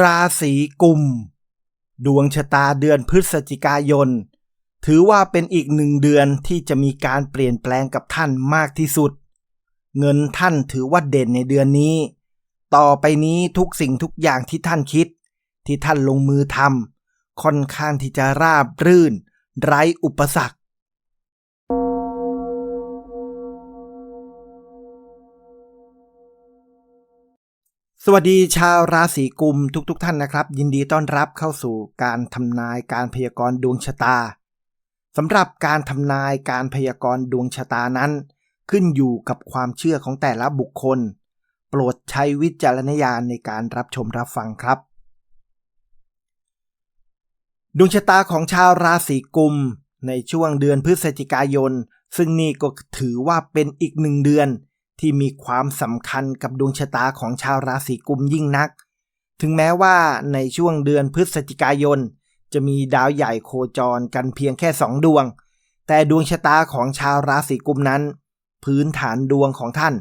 ราศีกุม ดวงชะตาเดือนพฤศจิกายน ถือว่าเป็นอีกหนึ่งเดือนที่จะมีการเปลี่ยนแปลงกับท่านมากที่สุด เงินท่านถือว่าเด่นในเดือนนี้ ต่อไปนี้ทุกสิ่งทุกอย่างที่ท่านคิด ที่ท่านลงมือทำค่อนข้างที่จะราบรื่น ไร้อุปสรรค สวัสดีชาวราศีกุมทุกๆทท่านนะครับ ยินดีต้อนรับเข้าสู่การทำนายการพยากรณ์ดวงชะตาสำหรับการทำนายการพยากรณ์ดวงชะตานั้น ขึ้นอยู่กับความเชื่อของแต่ละบุคคล โปรดใช้วิจารณญาณในการรับชมรับฟังครับ ดวงชะตาของชาวราศีกุมในช่วงเดือนพฤศจิกายน ซึ่งนี่ก็ถือว่าเป็นอีกหนึ่งเดือน ที่มีความสำคัญกับดวงชะตาของชาวราศีกุมยิ่งนัก ถึงแม้ว่าในช่วงเดือนพฤศจิกายน จะมีดาวใหญ่โคจรกันเพียงแค่สองดวง แต่ดวงชะตาของชาวราศีกุมนั้น พื้นฐานดวงของท่าน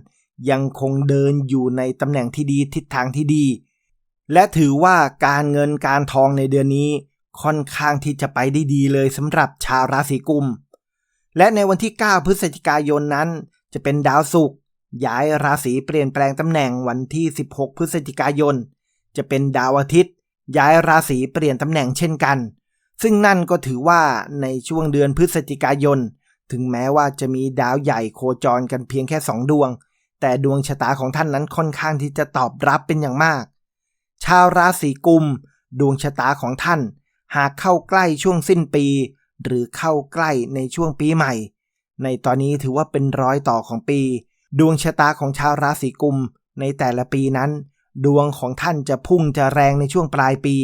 ยังคงเดินอยู่ในตำแหน่งที่ดีทิศทางที่ดี และถือว่าการเงินการทองในเดือนนี้ค่อนข้างที่จะไปได้ดีเลยสำหรับชาวราศีกุม และในวันที่ 9 พฤศจิกายนนั้น จะเป็นดาวศุกร์ ย้ายราศีเปลี่ยนแปลงตำแหน่งวันที่ 16 พฤศจิกายน จะเป็นดาวอาทิตย์ ย้ายราศีเปลี่ยนตำแหน่งเช่นกัน ซึ่งนั่นก็ถือว่าในช่วงเดือนพฤศจิกายน ถึงแม้ว่าจะมีดาวใหญ่โคจรกันเพียงแค่สองดวง แต่ดวงชะตาของท่านนั้นค่อนข้างที่จะตอบรับเป็นอย่างมาก ชาวราศีกุม ดวงชะตาของท่าน หากเข้าใกล้ช่วงสิ้นปี หรือเข้าใกล้ในช่วงปีใหม่ ในตอนนี้ถือว่าเป็นร้อยต่อของปี ดวงชะตาของชาวราศีกุมในแต่ละปีนั้น ดวงของท่านจะพุ่งจะแรงในช่วงปลายปี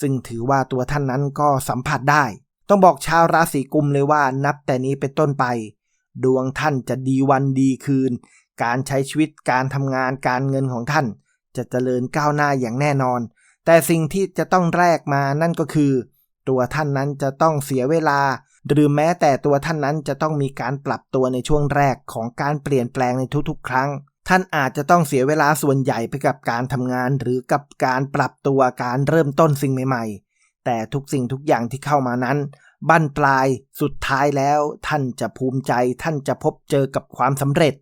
ซึ่งถือว่าตัวท่านนั้นก็สัมผัสได้ ต้องบอกชาวราศีกุมเลยว่านับแต่นี้เป็นต้นไป ดวงท่านจะดีวันดีคืน การใช้ชีวิตการทำงานการเงินของท่าน จะเจริญก้าวหน้าอย่างแน่นอน แต่สิ่งที่จะต้องแลกมานั่นก็คือ ตัวท่านนั้นจะต้องเสียเวลา หรือแม้แต่ตัวท่านนั้นจะต้องมีการปรับตัวในช่วงแรกของการเปลี่ยนแปลงในทุกๆ ครั้ง ท่านอาจจะต้องเสียเวลาส่วนใหญ่ไปกับการทำงาน หรือกับการปรับตัวการเริ่มต้นสิ่งใหม่ ๆ แต่ทุกสิ่งทุกอย่างที่เข้ามานั้นบั้นปลายสุดท้ายแล้ว ท่านจะภูมิใจ ท่านจะพบเจอกับความสำเร็จ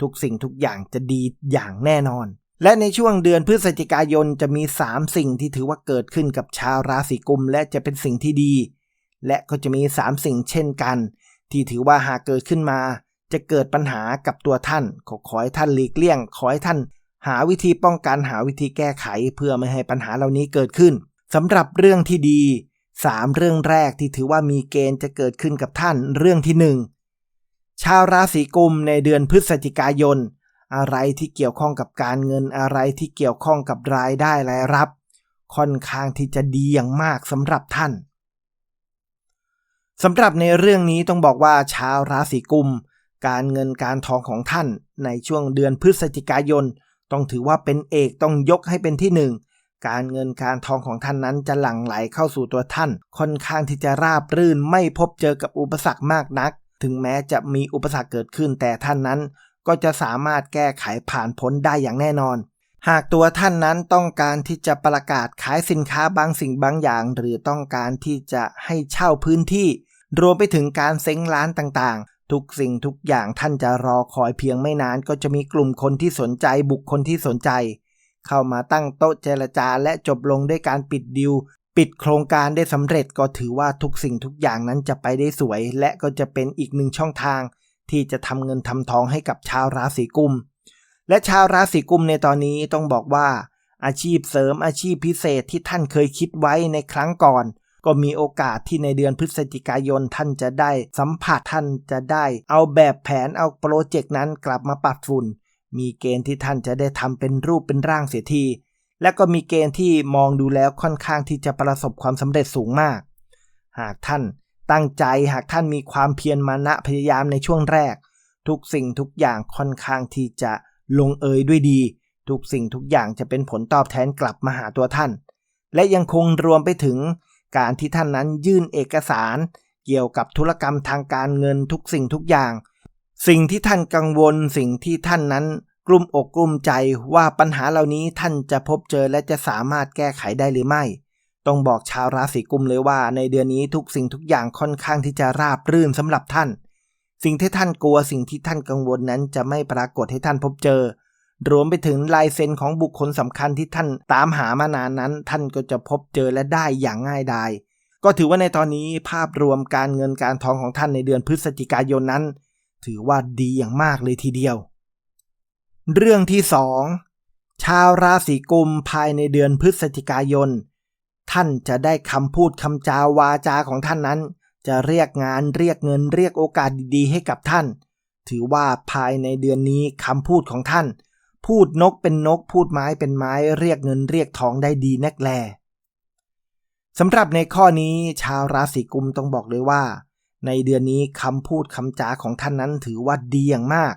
ทุกสิ่งทุกอย่างจะดีอย่างแน่นอน และในช่วงเดือนพฤศจิกายนจะมี 3 สิ่งที่ถือว่าเกิดขึ้นกับชาวราศีกุม และจะเป็นสิ่งที่ดี และก็จะมี 3 สิ่งเช่นกัน ที่ถือว่าหากเกิดขึ้นมา จะเกิดปัญหากับตัวท่าน ขอขอให้ท่านหลีกเลี่ยง ขอให้ท่าน หาวิธีป้องกันหาวิธีแก้ไข เพื่อไม่ให้ปัญหาเหล่านี้เกิดขึ้นสำหรับเรื่องที่ดี 3 เรื่องแรกที่ถือว่ามีเกณฑ์จะเกิดขึ้นกับท่านเรื่องที่ 1 ชาวราศีกุมในเดือนพฤศจิกายน อะไรที่เกี่ยวข้องกับการเงินอะไรที่เกี่ยวข้องกับรายได้รายรับ ค่อนข้างที่จะดีอย่างมากสำหรับท่าน สำหรับในเรื่องนี้ต้องบอกว่าชาวราศีกุม การเงินการทองของท่านในช่วงเดือนพฤศจิกายน ต้องถือว่าเป็นเอกต้องยกให้เป็นที่หนึ่งการเงินการทองของท่านนั้นจะหลั่งไหลเข้าสู่ตัวท่าน ค่อนข้างที่จะราบรื่นไม่พบเจอกับอุปสรรคมากนัก ถึงแม้จะมีอุปสรรคเกิดขึ้นแต่ท่านนั้น ก็จะสามารถแก้ไขผ่านพ้นได้อย่างแน่นอน หากตัวท่านนั้นต้องการที่จะประกาศขายสินค้าบางสิ่งบางอย่าง หรือต้องการที่จะให้เช่าพื้นที่ รวมไปถึงการเซ้งร้านต่างๆ ทุกสิ่งทุกอย่างท่านจะรอคอยเพียงไม่นานก็จะมีกลุ่มคนที่สนใจบุคคลที่สนใจ เข้ามาตั้งโต๊ะเจรจาและจบลงด้วยการปิดดิวปิดโครงการได้สำเร็จก็ถือว่าทุกสิ่งทุกอย่างนั้นจะไปได้สวย และก็จะเป็นอีกหนึ่งช่องทาง ที่จะทำเงินทำทองให้กับชาวราศีกุม และชาวราศีกุมในตอนนี้ต้องบอกว่า อาชีพเสริมอาชีพพิเศษที่ท่านเคยคิดไว้ในครั้งก่อน ก็มีโอกาสที่ในเดือนพฤศจิกายนท่านจะได้สัมผัสท่านจะได้ เอาแบบแผนเอาโปรเจกต์นั้นกลับมาปัดฝุ่น มีเกณฑ์ที่ท่านจะได้ทำเป็นรูปเป็นร่างเสียที และก็มีเกณฑ์ที่มองดูแล้วค่อนข้างที่จะประสบความสำเร็จสูงมาก หากท่านตั้งใจหากท่านมีความเพียรมานะพยายามในช่วงแรก ทุกสิ่งทุกอย่างค่อนข้างที่จะลงเอยด้วยดี ทุกสิ่งทุกอย่างจะเป็นผลตอบแทนกลับมาหาตัวท่าน และยังคงรวมไปถึง การที่ท่านนั้นยื่นเอกสาร เกี่ยวกับธุรกรรมทางการเงินทุกสิ่งทุกอย่าง สิ่งที่ท่านกังวล สิ่งที่ท่านนั้นกลุ่มอกกลุ่มใจว่าปัญหาเหล่านี้ท่านจะพบเจอและจะสามารถแก้ไขได้หรือไม่ ต้องบอกชาวราศีกุมเลยว่า ในเดือนนี้ทุกสิ่งทุกอย่างค่อนข้างที่จะราบรื่นสำหรับท่าน สิ่งที่ท่านกลัวสิ่งที่ท่านกังวลนั้นจะไม่ปรากฏให้ท่านพบเจอ รวมไปถึงลายเซ็นของบุคคลสำคัญที่ท่านตามหามานานนั้น ท่านก็จะพบเจอและได้อย่างง่ายดายก็ถือว่าในตอนนี้ภาพรวมการเงินการทองของท่านในเดือนพฤศจิกายนนั้น ถือว่าดีอย่างมากเลยทีเดียว เรื่องที่สองชาวราศีกุมภายในเดือนพฤศจิกายน ท่านจะได้คำพูดคำจาวาจาของท่านนั้น จะเรียกงานเรียกเงินเรียกโอกาสดีๆ ให้กับท่าน ถือว่าภายในเดือนนี้คำพูดของท่าน พูดนกเป็นนก พูดไม้เป็นไม้เรียกเงินเรียกทองได้ดีนักแลสำหรับในข้อนี้ชาวราศีกุมต้องบอกเลยว่า ในเดือนนี้คำพูดคำจาของท่านนั้นถือว่าดีอย่างมาก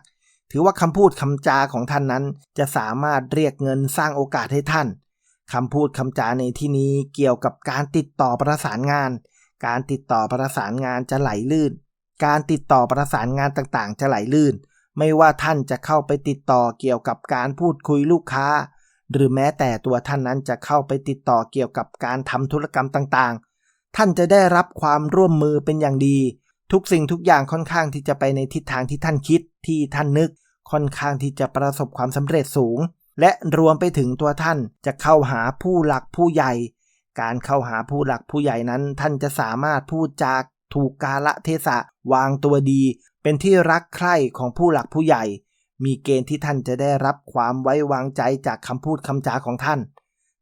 ถือว่าคำพูดคำจาของท่านนั้น จะสามารถเรียกเงินสร้างโอกาสให้ท่านคำพูดคำจาในที่นี้เกี่ยวกับการติดต่อประสานงาน การติดต่อประสานงานจะไหลลื่น การติดต่อประสานงานต่างๆ จะไหลลื่น ไม่ว่าท่านจะเข้าไปติดต่อเกี่ยวกับการพูดคุยลูกค้า หรือแม้แต่ตัวท่านนั้นจะเข้าไปติดต่อเกี่ยวกับการทำธุรกรรมต่างๆ ท่านจะได้รับความร่วมมือเป็นอย่างดี ทุกสิ่งทุกอย่างค่อนข้างที่จะไปในทิศทางที่ท่านคิดที่ท่านนึก ค่อนข้างที่จะประสบความสำเร็จสูง และรวมไปถึงตัวท่านจะเข้าหาผู้หลักผู้ใหญ่ การเข้าหาผู้หลักผู้ใหญ่นั้น ท่านจะสามารถพูดจากถูกกาละเทศะวางตัวดี เป็นที่รักใคร่ของผู้หลักผู้ใหญ่ มีเกณฑ์ที่ท่านจะได้รับความไว้วางใจจากคำพูดคำจาของท่าน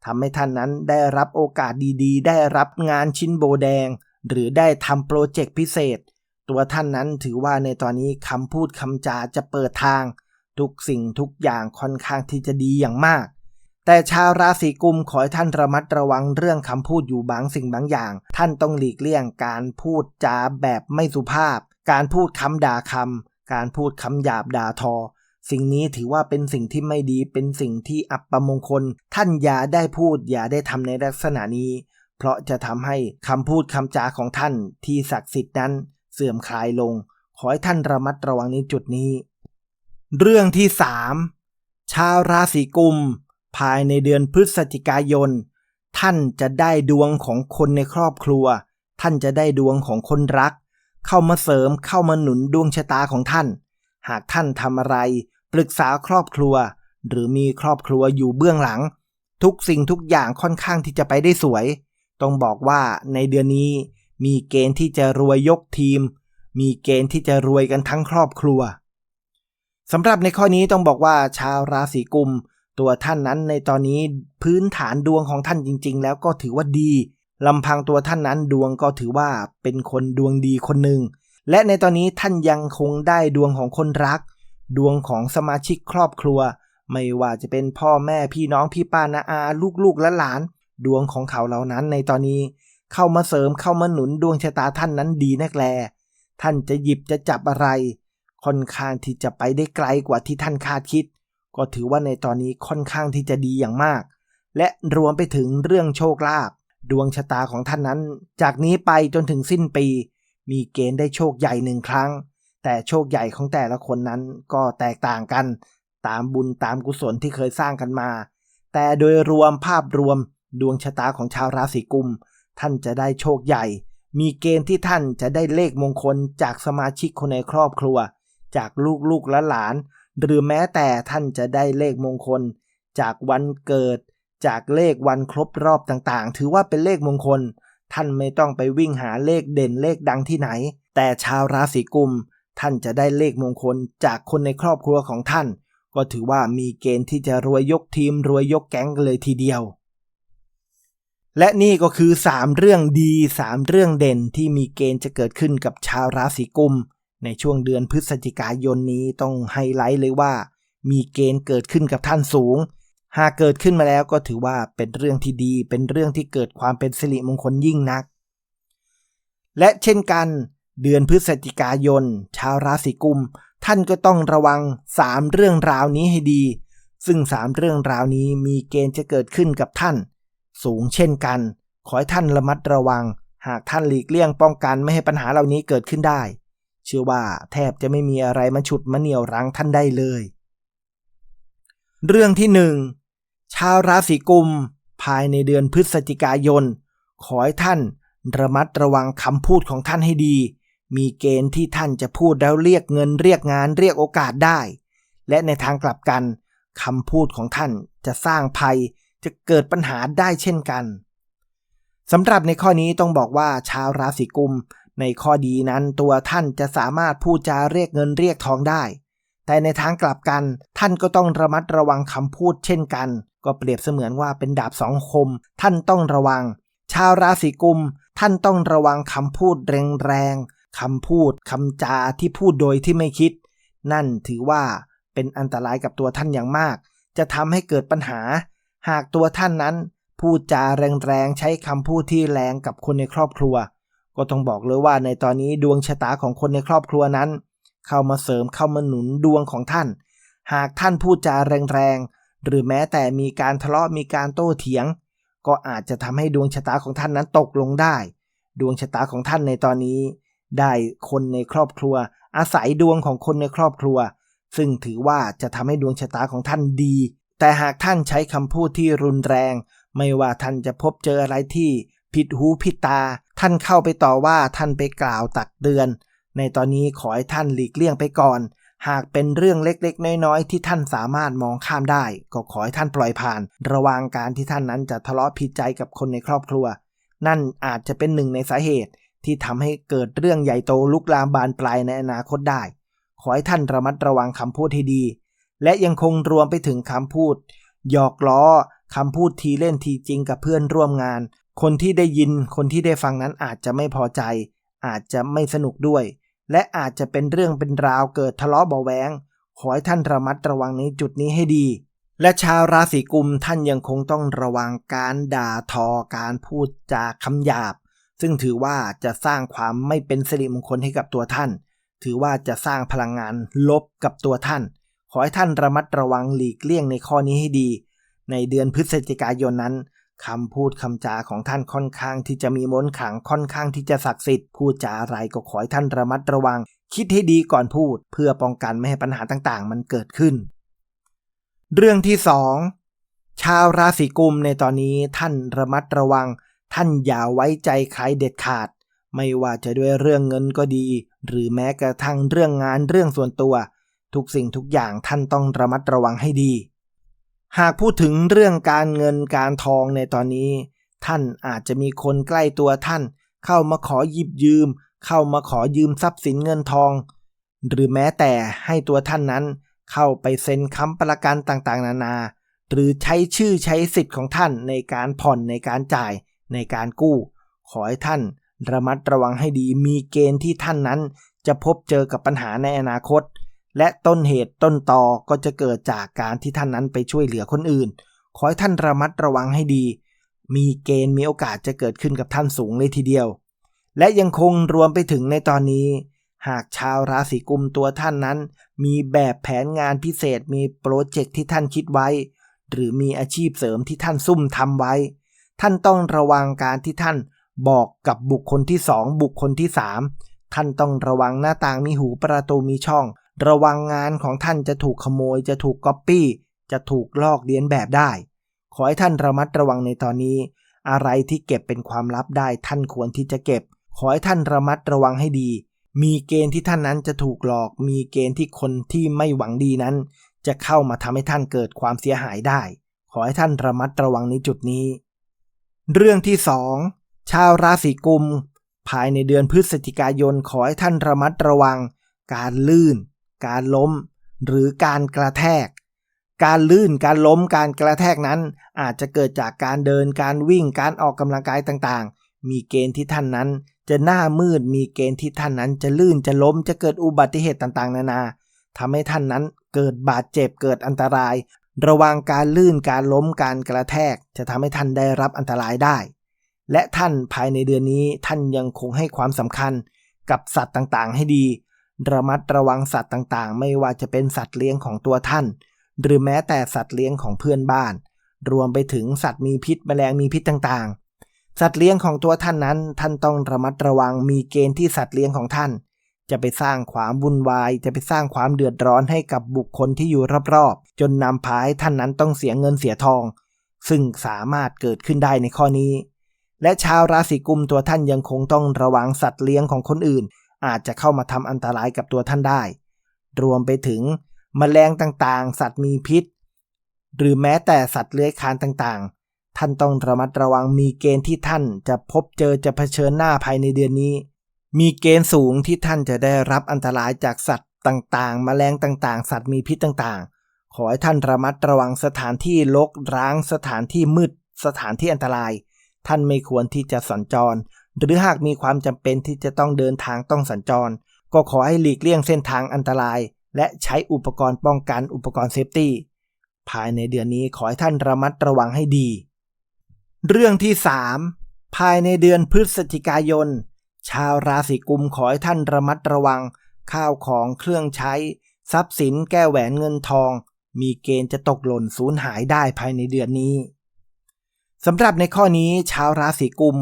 ทำให้ท่านนั้นได้รับโอกาสดีๆ ได้รับงานชิ้นโบแดง หรือได้ทำโปรเจกต์พิเศษ ตัวท่านนั้นถือว่าในตอนนี้คำพูดคำจาจะเปิดทาง ทุกสิ่งทุกอย่างค่อนข้างที่จะดีอย่างมาก แต่ชาวราศีกุมขอให้ท่านระมัดระวังเรื่องคำพูดอยู่บางสิ่งบางอย่าง ท่านต้องหลีกเลี่ยงการพูดจาแบบไม่สุภาพ การพูดคำด่าคำการพูดคำหยาบด่าทอ สิ่งนี้ถือว่าเป็นสิ่งที่ไม่ดีเป็นสิ่งที่อับประมงคล ท่านอย่าได้พูดอย่าได้ทำในลักษณะนี้ เพราะจะทำให้คำพูดคำจาของท่านที่ศักดิ์สิทธิ์นั้น เสื่อมคลายลง ขอให้ท่านระมัดระวังในจุดนี้ เรื่องที่สามชาวราศีกุม ภายในเดือนพฤศจิกายน ท่านจะได้ดวงของคนในครอบครัว ท่านจะได้ดวงของคนรัก เข้ามาเสริมเข้ามาหนุนดวงชะตาของท่าน หากท่านทำอะไร ปรึกษาครอบครัว หรือมีครอบครัวอยู่เบื้องหลัง ทุกสิ่งทุกอย่างค่อนข้างที่จะไปได้สวย ต้องบอกว่าในเดือนนี้ มีเกณฑ์ที่จะรวยยกทีม มีเกณฑ์ที่จะรวยกันทั้งครอบครัวสำหรับในข้อนี้ต้องบอกว่าชาวราศีกุม ตัวท่านนั้นในตอนนี้พื้นฐานดวงของท่านจริง ๆ แล้วก็ถือว่าดี ลำพังตัวท่านนั้นดวงก็ถือว่าเป็นคนดวงดีคนหนึ่ง และในตอนนี้ท่านยังคงได้ดวงของคนรัก ดวงของสมาชิกครอบครัว ไม่ว่าจะเป็นพ่อแม่พี่น้องพี่ป้านาอา ลูกๆและหลาน ดวงของเขาเหล่านั้นในตอนนี้ เข้ามาเสริมเข้ามาหนุนดวงชะตาท่านนั้นดีนักแล ท่านจะหยิบจะจับอะไร ค่อนข้างที่จะไปได้ไกลกว่าที่ท่านคาดคิด ก็ถือว่าในตอนนี้ค่อนข้างที่จะดีอย่างมาก และรวมไปถึงเรื่องโชคลาภ ดวงชะตาของท่านนั้น จากนี้ไปจนถึงสิ้นปี มีเกณฑ์ได้โชคใหญ่หนึ่งครั้ง แต่โชคใหญ่ของแต่ละคนนั้นก็แตกต่างกัน ตามบุญตามกุศลที่เคยสร้างกันมา แต่โดยรวมภาพรวม ดวงชะตาของชาวราศีกุม ท่านจะได้โชคใหญ่ มีเกณฑ์ที่ท่านจะได้เลขมงคลจากสมาชิกคนในครอบครัว จากลูกๆและหลาน หรือแม้แต่ท่านจะได้เลขมงคล จากวันเกิด จากเลขวันครบรอบต่างๆ ถือว่าเป็นเลขมงคล ท่านไม่ต้องไปวิ่งหาเลขเด่นเลขดังที่ไหน แต่ชาวราศีกุม ท่านจะได้เลขมงคลจากคนในครอบครัวของท่าน ก็ถือว่ามีเกณฑ์ที่จะรวยยกทีมรวยยกแก๊งเลยทีเดียว และนี่ก็คือ 3 เรื่องดี 3 เรื่องเด่นที่มีเกณฑ์จะเกิดขึ้นกับชาวราศีกุม ในช่วงเดือนพฤศจิกายนนี้ต้องไฮไลท์เลยว่า มีเกณฑ์เกิดขึ้นกับท่านสูง หากเกิดขึ้นมาแล้วก็ถือว่าเป็นเรื่องที่ดี เป็นเรื่องที่เกิดความเป็นสิริมงคลยิ่งนัก และเช่นกัน เดือนพฤศจิกายน ชาวราศีกุม ท่านก็ต้องระวัง 3 เรื่องราวนี้ให้ดี ซึ่ง 3 เรื่องราวนี้มีเกณฑ์จะเกิดขึ้นกับท่าน สูงเช่นกัน ขอให้ท่านระมัดระวัง หากท่านหลีกเลี่ยงป้องกันไม่ให้ปัญหาเหล่านี้เกิดขึ้นได้ เชื่อว่าแทบจะไม่มีอะไรมาฉุดมาเหนี่ยวรั้งท่านได้เลย เรื่องที่หนึ่ง ชาวราศีกุม ภายในเดือนพฤศจิกายน ขอให้ท่านระมัดระวังคำพูดของท่านให้ดี มีเกณฑ์ที่ท่านจะพูดแล้วเรียกเงินเรียกงานเรียกโอกาสได้ และในทางกลับกันคำพูดของท่านจะสร้างภัยจะเกิดปัญหาได้เช่นกันสำหรับในข้อนี้ต้องบอกว่าชาวราศีกุม ในข้อดีนั้นตัวท่านจะสามารถพูดจาเรียกเงินเรียกทองได้ แต่ในทางกลับกันท่านก็ต้องระมัดระวังคำพูดเช่นกัน ก็เปรียบเสมือนว่าเป็นดาบสองคม ท่านต้องระวัง ชาวราศีกุม ท่านต้องระวังคำพูดแรงๆคำพูดคำจาที่พูดโดยที่ไม่คิด นั่นถือว่าเป็นอันตรายกับตัวท่านอย่างมาก จะทำให้เกิดปัญหา หากตัวท่านนั้น พูดจาแรงๆใช้คำพูดที่แรงกับคนในครอบครัว ก็ต้องบอกเลยว่าในตอนนี้ดวงชะตาของคนในครอบครัวนั้น เข้ามาเสริมเข้ามาหนุนดวงของท่าน หากท่านพูดจาแรงๆ หรือแม้แต่มีการทะเลาะมีการโต้เถียง ก็อาจจะทำให้ดวงชะตาของท่านนั้นตกลงได้ ดวงชะตาของท่านในตอนนี้ ได้คนในครอบครัว อาศัยดวงของคนในครอบครัว ซึ่งถือว่าจะทำให้ดวงชะตาของท่านดี แต่หากท่านใช้คำพูดที่รุนแรง ไม่ว่าท่านจะพบเจออะไรที่ผิดหูผิดตา ท่านเข้าไปต่อว่าท่านไปกล่าวตักเตือน ในตอนนี้ขอให้ท่านหลีกเลี่ยงไปก่อน หากเป็นเรื่องเล็กๆ น้อยๆ ที่ท่านสามารถมองข้ามได้ ก็ขอให้ท่านปล่อยผ่าน ระวังการที่ท่านนั้นจะทะเลาะผิดใจกับคนในครอบครัว นั่นอาจจะเป็นหนึ่งในสาเหตุที่ทำให้เกิดเรื่องใหญ่โตลุกลามบานปลายในอนาคตได้ ขอให้ท่านระมัดระวังคำพูดให้ดี และยังคงรวมไปถึงคำพูด หยอกล้อคำพูดทีเล่นทีจริงกับเพื่อนร่วมงาน คนที่ได้ยินคนที่ได้ฟังนั้นอาจจะไม่พอใจ อาจจะไม่สนุกด้วย และอาจจะเป็นเรื่องเป็นราวเกิดทะเลาะเบาแวงขอให้ท่านระมัดระวังในจุดนี้ให้ดี และชาวราศีกุมท่านยังคงต้องระวังการด่าทอการพูดจาคำหยาบ ซึ่งถือว่าจะสร้างความไม่เป็นสิริมงคลให้กับตัวท่าน ถือว่าจะสร้างพลังงานลบกับตัวท่าน ขอให้ท่านระมัดระวังหลีกเลี่ยงในข้อนี้ให้ดี ในเดือนพฤศจิกายนนั้น คำพูดคำจาของท่านค่อนข้างที่จะมีมนต์ขลังค่อนข้างที่จะศักดิ์สิทธิ์พูดจาอะไรก็ขอให้ท่านระมัดระวัง คิดให้ดีก่อนพูด เพื่อป้องกันไม่ให้ปัญหาต่างๆ มันเกิดขึ้น เรื่องที่สองชาวราศีกุมในตอนนี้ท่านระมัดระวัง ท่านอย่าไว้ใจใครเด็ดขาด ไม่ว่าจะด้วยเรื่องเงินก็ดี หรือแม้กระทั่งเรื่องงานเรื่องส่วนตัว ทุกสิ่งทุกอย่างท่านต้องระมัดระวังให้ดี หากพูดถึงเรื่องการเงินการทองในตอนนี้ ท่านอาจจะมีคนใกล้ตัวท่าน เข้ามาขอหยิบยืม เข้ามาขอยืมทรัพย์สินเงินทอง หรือแม้แต่ให้ตัวท่านนั้น เข้าไปเซ็นค้ำประกันต่างๆ นานา หรือใช้ชื่อใช้สิทธิ์ของท่านในการผ่อนในการจ่ายในการกู้ ขอให้ท่านระมัดระวังให้ดีมีเกณฑ์ที่ท่านนั้น จะพบเจอกับปัญหาในอนาคต และต้นเหตุต้นตอก็จะเกิดจากการที่ท่านนั้นไปช่วยเหลือคนอื่น ขอให้ท่านระมัดระวังให้ดี มีเกณฑ์มีโอกาสจะเกิดขึ้นกับท่านสูงเลยทีเดียว และยังคงรวมไปถึงในตอนนี้ หากชาวราศีกุมตัวท่านนั้น มีแบบแผนงานพิเศษมีโปรเจกต์ที่ท่านคิดไว้ หรือมีอาชีพเสริมที่ท่านซุ่มทำไว้ ท่านต้องระวังการที่ท่านบอกกับบุคคลที่สองบุคคลที่สามท่านต้องระวังหน้าต่างมีหูประตูมีช่อง ระวังงานของท่านจะถูกขโมย จะถูกก๊อปปี้ จะถูกลอกเลียนแบบได้ ขอให้ท่านระมัดระวังในตอนนี้ อะไรที่เก็บเป็นความลับได้ท่านควรที่จะเก็บ ขอให้ท่านระมัดระวังให้ดี มีเกณฑ์ที่ท่านนั้นจะถูกหลอก มีเกณฑ์ที่คนที่ไม่หวังดีนั้น จะเข้ามาทำให้ท่านเกิดความเสียหายได้ ขอให้ท่านระมัดระวังในจุดนี้ เรื่องที่สองชาวราศีกุม ภายในเดือนพฤศจิกายนขอให้ท่านระมัดระวัง การลื่น การล้ม หรือการกระแทก การลื่นการล้มการกระแทกนั้น อาจจะเกิดจากการเดินการวิ่งการออกกำลังกายต่างๆ มีเกณฑ์ที่ท่านนั้น จะหน้ามืดมีเกณฑ์ที่ท่านนั้น จะลื่นจะล้มจะเกิดอุบัติเหตุต่างๆ นานาทำให้ท่านนั้นเกิดบาดเจ็บเกิดอันตราย ระวังการลื่นการล้มการกระแทก จะทำให้ท่านได้รับอันตรายได้ และท่านภายในเดือนนี้ท่านยังคงให้ความสำคัญกับสัตว์ต่างๆ ให้ดี ระมัดระวังสัตว์ต่างๆ ไม่ว่าจะเป็นสัตว์เลี้ยงของตัวท่าน หรือแม้แต่สัตว์เลี้ยงของเพื่อนบ้าน รวมไปถึงสัตว์มีพิษแมลงมีพิษต่างๆ สัตว์เลี้ยงของตัวท่านนั้น ท่านต้องระมัดระวังมีเกณฑ์ที่สัตว์เลี้ยงของท่าน จะไปสร้างความวุ่นวาย จะไปสร้างความเดือดร้อนให้กับบุคคลที่อยู่รอบๆ จนนำพาให้ท่านนั้นต้องเสียเงินเสียทอง ซึ่งสามารถเกิดขึ้นได้ในข้อนี้และชาวราศีกุมตัวท่านยังคงต้องระวังสัตว์เลี้ยงของคนอื่น อาจจะเข้ามาทำอันตรายกับตัวท่านได้ รวมไปถึงมแมลงต่างๆ สัตว์มีพิษ หรือแม้แต่สัตว์เลื้อยคลานต่างๆ ท่านต้องระมัดระวังมีเกณฑ์ที่ท่านจะพบเจอจะเผชิญหน้าภายในเดือนนี้ มีเกณฑ์สูงที่ท่านจะได้รับอันตรายจากสัตว์ต่างๆแมลงต่างๆ สัตว์มีพิษต่างๆ ขอให้ท่านระมัดระวังสถานที่ลกร้าง สถานที่มืด สถานที่อันตราย ท่านไม่ควรที่จะสัญจร หรือหากมีความจำเป็นที่จะต้องเดินทางต้องสัญจร ก็ขอให้หลีกเลี่ยงเส้นทางอันตราย และใช้อุปกรณ์ป้องกันอุปกรณ์เซฟตี้ภายในเดือนนี้ขอให้ท่านระมัดระวังให้ดี เรื่องที่ 3 ภายในเดือนพฤศจิกายน ชาวราศีกุมขอให้ท่านระมัดระวัง ข้าวของเครื่องใช้ ทรัพย์สินแก้แหวนเงินทอง มีเกณฑ์จะตกหล่นสูญหายได้ภายในเดือนนี้สำหรับในข้อนี้ชาวราศีกุม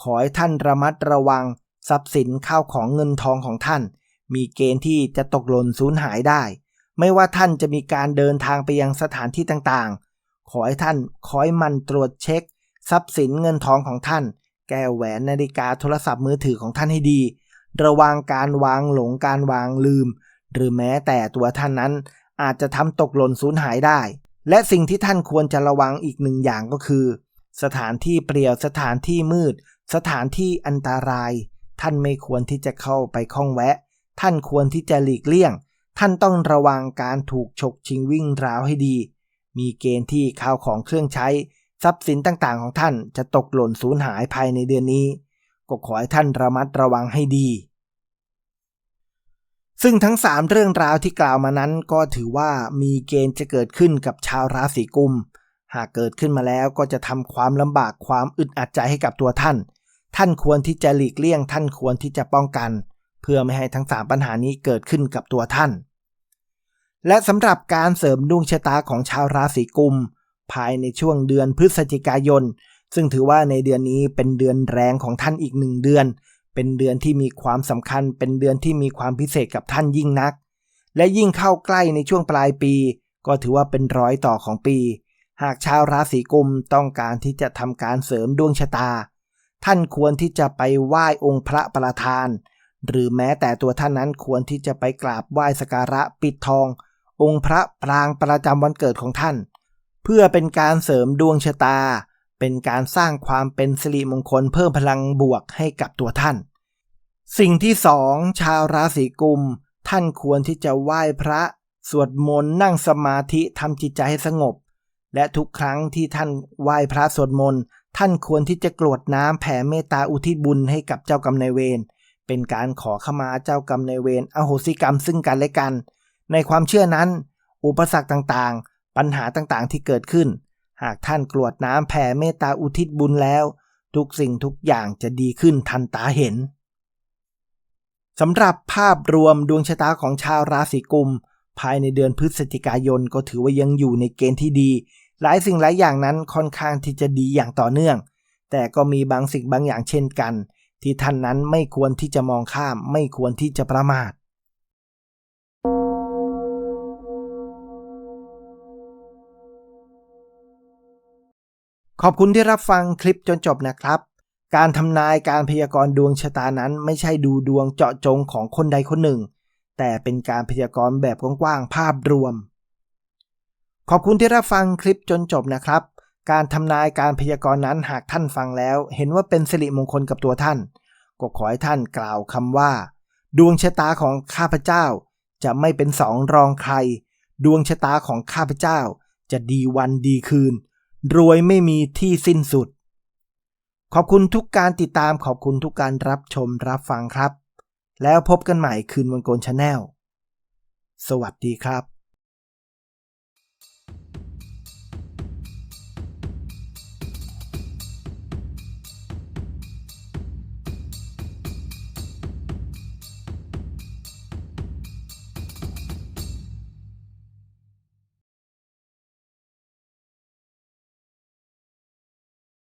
ขอให้ท่านระมัดระวัง ทรัพย์สินข้าวของเงินทองของท่าน มีเกณฑ์ที่จะตกหล่นสูญหายได้ ไม่ว่าท่านจะมีการเดินทางไปยังสถานที่ต่างๆ ขอให้ท่านคอยมันตรวจเช็ค ทรัพย์สินเงินทองของท่าน แก้วแหวนนาฬิกาโทรศัพท์มือถือของท่านให้ดี ระวังการวางหลงการวางลืม หรือแม้แต่ตัวท่านนั้น อาจจะทำตกหล่นสูญหายได้ และสิ่งที่ท่านควรจะระวังอีกหนึ่งอย่างก็คือ สถานที่เปลี่ยวสถานที่มืด สถานที่อันตราย ท่านไม่ควรที่จะเข้าไปคล้องแวะ ท่านควรที่จะหลีกเลี่ยง ท่านต้องระวังการถูกฉกชิงวิ่งราวให้ดี มีเกณฑ์ที่ข้าวของเครื่องใช้ ทรัพย์สินต่างๆ ของท่านจะตกหล่นสูญหายภายในเดือนนี้ ก็ขอให้ท่านระมัดระวังให้ดี ซึ่งทั้ง 3 เรื่องราวที่กล่าวมานั้นก็ถือว่ามีเกณฑ์จะเกิดขึ้นกับชาวราศีกุมหากเกิดขึ้นมาแล้วก็จะทำความลำบากความอึดอัดใจให้กับตัวท่าน ท่านควรที่จะหลีกเลี่ยง ท่านควรที่จะป้องกัน เพื่อไม่ให้ทั้ง 3 ปัญหานี้เกิดขึ้นกับตัวท่าน และสำหรับการเสริมดวงชะตาของชาวราศีกุม ภายในช่วงเดือนพฤศจิกายน ซึ่งถือว่าในเดือนนี้เป็นเดือนแรงของท่านอีกหนึ่งเดือน เป็นเดือนที่มีความสำคัญ เป็นเดือนที่มีความพิเศษกับท่านยิ่งนัก และยิ่งเข้าใกล้ในช่วงปลายปี ก็ถือว่าเป็นร้อยต่อของปี หากชาวราศีกุมต้องการที่จะทำการเสริมดวงชะตา ท่านควรที่จะไปไหว้องค์พระประธาน หรือแม้แต่ตัวท่านนั้นควรที่จะไปกราบไหว้สการะปิดทอง องค์พระปรางประจำวันเกิดของท่าน เพื่อเป็นการเสริมดวงชะตา เป็นการสร้างความเป็นสิริมงคลเพิ่มพลังบวกให้กับตัวท่าน สิ่งที่สองชาวราศีกุม ท่านควรที่จะไหว้พระ สวดมนต์นั่งสมาธิทำจิตใจให้สงบและทุกครั้งที่ท่านไหว้พระสวดมนต์ ท่านควรที่จะกรวดน้ำแผ่เมตตาอุทิศบุญให้กับเจ้ากรรมนายเวร เป็นการขอขมาเจ้ากรรมนายเวรอโหสิกรรมซึ่งกันและกัน ในความเชื่อนั้น อุปสรรคต่างๆ ปัญหาต่างๆที่เกิดขึ้น หากท่านกรวดน้ำแผ่เมตตาอุทิศบุญแล้ว ทุกสิ่งทุกอย่างจะดีขึ้นทันตาเห็นสำหรับภาพรวมดวงชะตาของชาวราศีกุมภายในเดือนพฤศจิกายนก็ถือว่ายังอยู่ในเกณฑ์ที่ดี หลายสิ่งหลายอย่างนั้นค่อนข้างที่จะดีอย่างต่อเนื่อง แต่ก็มีบางสิ่งบางอย่างเช่นกัน ที่ท่านนั้นไม่ควรที่จะมองข้าม ไม่ควรที่จะประมาท ขอบคุณที่รับฟังคลิปจนจบนะครับ การทำนายการพยากรณ์ดวงชะตานั้น ไม่ใช่ดูดวงเจาะจงของคนใดคนหนึ่ง แต่เป็นการพยากรณ์แบบกว้างๆภาพรวม ขอบคุณที่รับฟังคลิปจนจบนะครับ การทำนายการพยากรณ์นั้นหากท่านฟังแล้ว เห็นว่าเป็นสิริมงคลกับตัวท่าน ก็ขอให้ท่านกล่าวคำว่า ดวงชะตาของข้าพเจ้า จะไม่เป็นสองรองใคร ดวงชะตาของข้าพเจ้า จะดีวันดีคืน รวยไม่มีที่สิ้นสุด ขอบคุณทุกการติดตามขอบคุณทุกการรับชมรับฟังครับ แล้วพบกันใหม่คืนวันโกนชาแนลสวัสดีครับ